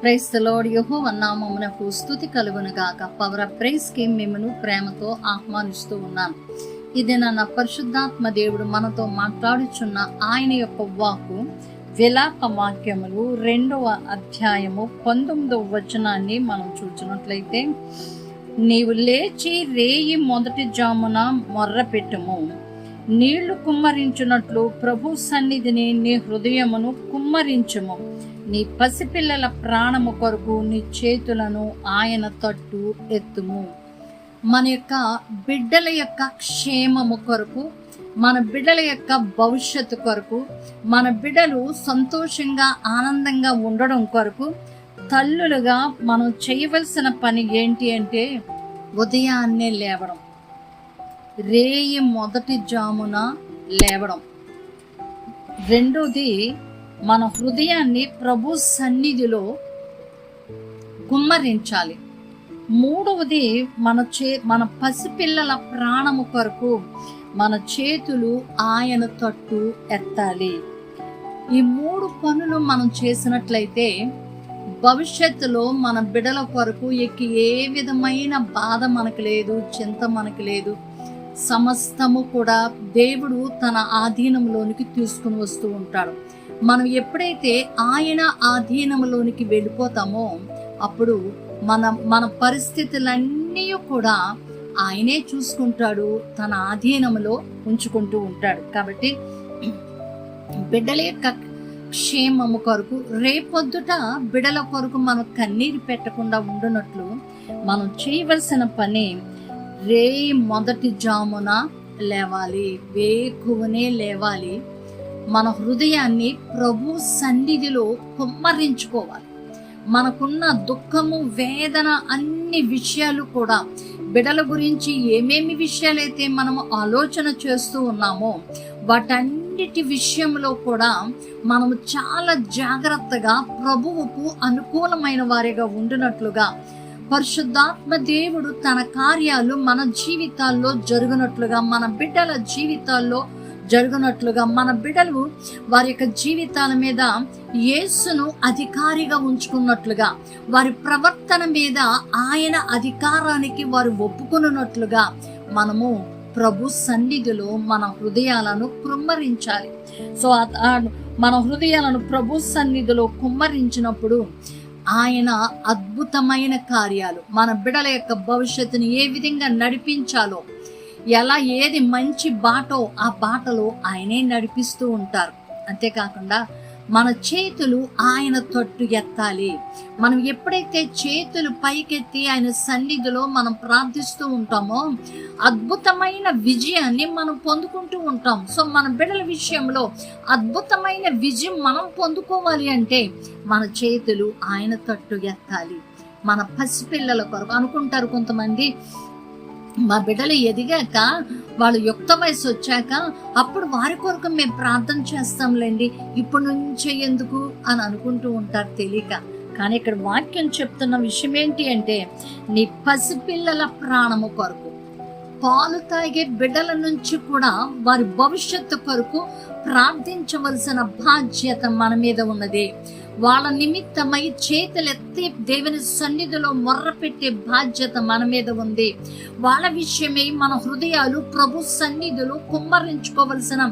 Praise lord యహో నామమునకు స్థుతి కలుగునుగాక పవర్ ఆఫ్ ప్రైస్కి మిమ్మను ప్రేమతో ఆహ్వానిస్తూ ఉన్నాను. ఇది నా పరిశుద్ధాత్మ దేవుడు మనతో మాట్లాడుచున్న ఆయన యొక్క వాకు విలాప వాక్యములు రెండవ అధ్యాయము పంతొమ్మిదవ వచనాన్ని మనం చూసినట్లయితే నీవు లేచి రేయి మొదటి జామున మొర్ర పెట్టుము. నీళ్ళు కుమ్మరించున్నట్లు ప్రభు సన్నిధిని నీ హృదయమును కుమ్మరించుము. నీ పసిపిల్లల ప్రాణము కొరకు నీ చేతులను ఆయన తట్టు ఎత్తుము. మన యొక్క బిడ్డల యొక్క క్షేమము కొరకు మన బిడ్డల యొక్క భవిష్యత్తు కొరకు మన బిడ్డలు సంతోషంగా ఆనందంగా ఉండడం కొరకు తల్లులుగా మనం చేయవలసిన పని ఏంటి అంటే ఉదయాన్నే లేవడం. రేయి మొదటి జామున లేవడం. రెండోది మన హృదయాన్ని ప్రభు సన్నిధిలో కుమ్మరించాలి మూడవది మన చే మన పసిపిల్లల ప్రాణము కొరకు మన చేతులు ఆయన తట్టు ఎత్తాలి. ఈ మూడు పనులు మనం చేసినట్లయితే భవిష్యత్తులో మన బిడల కొరకు ఎక్కి ఏ విధమైన బాధ మనకు లేదు చింత మనకు లేదు. సమస్తము కూడా దేవుడు తన ఆధీనంలోనికి తీసుకుని వస్తూ ఉంటాడు. మనం ఎప్పుడైతే ఆయన ఆధీనంలోనికి వెళ్ళిపోతామో అప్పుడు మన మన పరిస్థితులన్నీ కూడా ఆయనే చూసుకుంటాడు తన ఆధీనంలో ఉంచుకుంటూ ఉంటాడు. కాబట్టి బిడ్డల యొక్క క్షేమము కొరకు రేపొద్దుట బిడల కొరకు మనం కన్నీరు పెట్టకుండా ఉండునట్లు మనం చేయవలసిన పని రే మొదటి జామున లేవాలి వేకువనే లేవాలి. మన హృదయాన్ని ప్రభు సన్నిధిలో కుమ్మరించుకోవాలి. మనకున్న దుఃఖము వేదన అన్ని విషయాలు కూడా బిడల గురించి ఏమేమి విషయాలైతే మనము ఆలోచన చేస్తూ ఉన్నామో వాటన్నిటి విషయంలో కూడా మనము చాలా జాగ్రత్తగా ప్రభువుకు అనుకూలమైన వారిగా ఉండినట్లుగా పరిశుద్ధాత్మ దేవుడు తన కార్యాలు మన జీవితాల్లో జరుగునట్లుగా మన బిడ్డల జీవితాల్లో జరుగునట్లుగా మన బిడలు వారి యొక్క జీవితాల మీద యేసును అధికారిగా ఉంచుకున్నట్లుగా వారి ప్రవర్తన మీద ఆయన అధికారానికి వారు ఒప్పుకున్నట్లుగా మనము ప్రభు సన్నిధిలో మన హృదయాలను కుమ్మరించాలి. సో మన హృదయాలను ప్రభు సన్నిధిలో కుమ్మరించినప్పుడు ఆయన అద్భుతమైన కార్యాలు మన బిడల యొక్క భవిష్యత్తుని ఏ విధంగా నడిపించాలో ఎలా ఏది మంచి బాటో ఆ బాటలో ఆయనే నడిపిస్తూ ఉంటారు. అంతేకాకుండా మన చేతులు ఆయన తొట్టు ఎత్తాలి. మనం ఎప్పుడైతే చేతులు పైకెత్తి ఆయన సన్నిధిలో మనం ప్రార్థిస్తూ ఉంటామో అద్భుతమైన విజయాన్ని మనం పొందుకుంటూ ఉంటాం. సో మన బిడ్డల విషయంలో అద్భుతమైన విజయం మనం పొందుకోవాలి అంటే మన చేతులు ఆయన తట్టు ఎత్తాలి. మన పసిపిల్లల కొరకు అనుకుంటారు కొంతమంది మా బిడ్డలు ఎదిగాక వాళ్ళు యుక్త వయసు వచ్చాక అప్పుడు వారి కొరకు మేము ప్రార్థన చేస్తాంలేండి. ఇప్పటి నుంచే ఎందుకు అని అనుకుంటూ ఉంటారు తెలియక. కానీ ఇక్కడ వాక్యం చెప్తున్న విషయం ఏంటి అంటే నీ పసిపిల్లల ప్రాణము కొరకు పాలు తాగే బిడ్డల నుంచి కూడా వారి భవిష్యత్తు కొరకు ప్రార్థించవలసిన బాధ్యత మన మీద ఉన్నది. వాళ్ళ నిమిత్తమై చేతులెత్తి దేవుని సన్నిధిలో మొర్ర పెట్టే బాధ్యత మన మీద ఉంది. వాళ్ళ విషయమై మన హృదయాలు ప్రభు సన్నిధిలో కుమ్మరించుకోవలసిన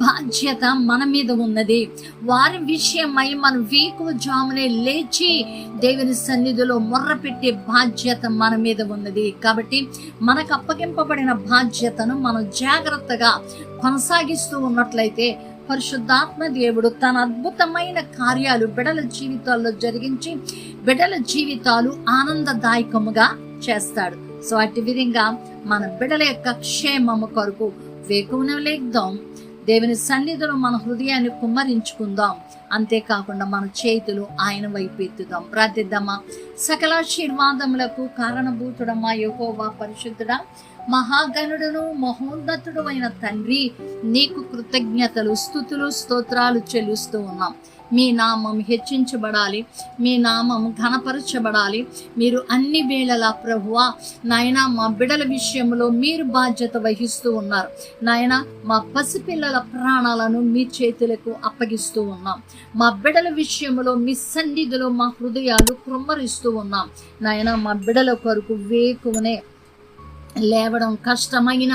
బాధ్యత మన మీద ఉన్నది. వారి విషయమై మన వీకు జామునే లేచి దేవుని సన్నిధిలో మొర్ర పెట్టే బాధ్యత మన మీద ఉన్నది. కాబట్టి మనకు అప్పగింపబడిన బాధ్యతను మనం జాగ్రత్తగా కొనసాగిస్తూ ఉన్నట్లయితే పరిశుద్ధాత్మ దేవుడు తన అద్భుతమైన కార్యాలు బిడల జీవితాల్లో జరిగించి బిడల జీవితాలు ఆనందదాయకముగా చేస్తాడు. సో అట్టి విధంగా మన బిడల యొక్క క్షేమము కొరకు వేకువన లేద్దాం. దేవుని సన్నిధిలో మన హృదయాన్ని కుమ్మరించుకుందాం. అంతేకాకుండా మన చేతులు ఆయన వైపు ఎత్తుదాం. ప్రార్థిద్దామా? సకలాశీర్వాదములకు కారణభూతుడమా యోగోవా పరిశుద్ధుడా. మహాగణుడును మహోన్నతుడు అయిన తండ్రి నీకు కృతజ్ఞతలు స్థుతులు స్తోత్రాలు చెల్లిస్తూ ఉన్నాం. మీ నామం హెచ్చించబడాలి మీ నామం ఘనపరచబడాలి. మీరు అన్ని వేళలా ప్రభువ నాయన మా బిడల విషయంలో మీరు బాధ్యత వహిస్తూ ఉన్నారు. నాయన మా పసిపిల్లల ప్రాణాలను మీ చేతులకు అప్పగిస్తూ ఉన్నాం. మా బిడల విషయంలో మీ సన్నిధిలో మా హృదయాలు కృమ్మరిస్తూ ఉన్నాం. నాయన మా బిడల కొరకు వేకువనే లేవడం కష్టమైన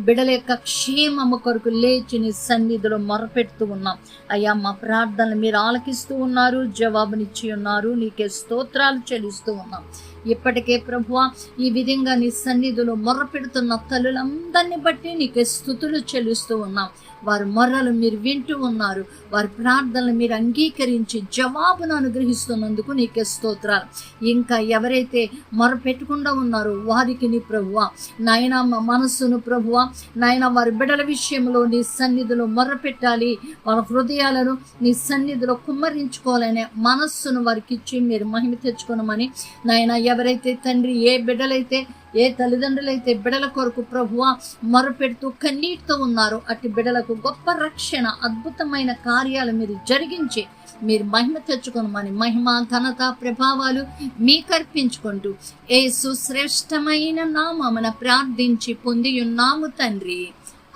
బిడల యొక్క క్షేమము కొరకు లేచి నీ సన్నిధిలో మొరపెడుతూ ఉన్నాం. అయ్యా మా ప్రార్థనలు మీరు ఆలకిస్తూ ఉన్నారు జవాబునిచ్చి ఉన్నారు నీకే స్తోత్రాలు చెల్లిస్తూ ఉన్నాం. ఇప్పటికే ప్రభువ ఈ విధంగా నీ సన్నిధిలో మొర్రపెడుతున్న తల్లులందరినీ బట్టి నీకు స్థుతులు చెల్లిస్తూ ఉన్నాం. వారి మొర్రలు మీరు వింటూ ఉన్నారు. వారి ప్రార్థనలు మీరు అంగీకరించి జవాబును అనుగ్రహిస్తున్నందుకు నీకే స్తోత్రాలు. ఇంకా ఎవరైతే మొర పెట్టకుండా ఉన్నారో వారికి నీ ప్రభువ నాయన మనస్సును ప్రభువ నాయన వారి బిడల విషయంలో నీ సన్నిధిలో మొర్ర పెట్టాలి. వాళ్ళ హృదయాలను నీ సన్నిధిలో కుమ్మరించుకోవాలనే మనస్సును వారికి ఇచ్చి మీరు మహిమ తెచ్చుకోనమని నాయన ఎవరైతే తండ్రి ఏ బిడ్డలైతే ఏ తల్లిదండ్రులైతే బిడల కొరకు ప్రభువ మొరపెడుతూ కన్నీటితో ఉన్నారో అట్టి బిడలకు గొప్ప రక్షణ అద్భుతమైన కార్యాలు మీరు జరిగించి మీరు మహిమ తెచ్చుకోనమని మహిమ ఘనత ప్రభావాలు మీ కర్పించుకుంటూ ఏసు శ్రేష్టమైన నామమున ప్రార్థించి పొంది ఉన్నాము తండ్రి.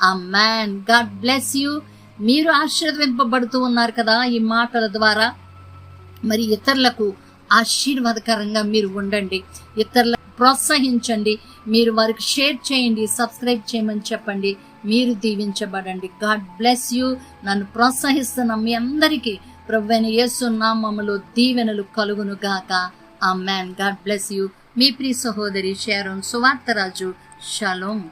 ఆ మ్యాన్ గాడ్ బ్లెస్ యూ మీరు ఆశీర్వదింపబడుతూ ఉన్నారు కదా ఈ మాటల ద్వారా. మరి ఇతరులకు ఆశీర్వాదకరంగా మీరు ఉండండి. ఇతరుల ప్రోత్సహించండి. మీరు వారికి షేర్ చేయండి. సబ్స్క్రైబ్ చేయమని చెప్పండి. మీరు దీవించబడండి. God bless you. నన్ను ప్రోత్సహిస్తున్న మీ అందరికీ ప్రవ్వైన యేసు నామములో దీవెనలు కలుగును గాక. ఆ మ్యాన్ గాడ్ బ్లెస్ యూ. మీ ప్రియ సహోదరి షేరోన్ సువార్తరాజు. షలోం.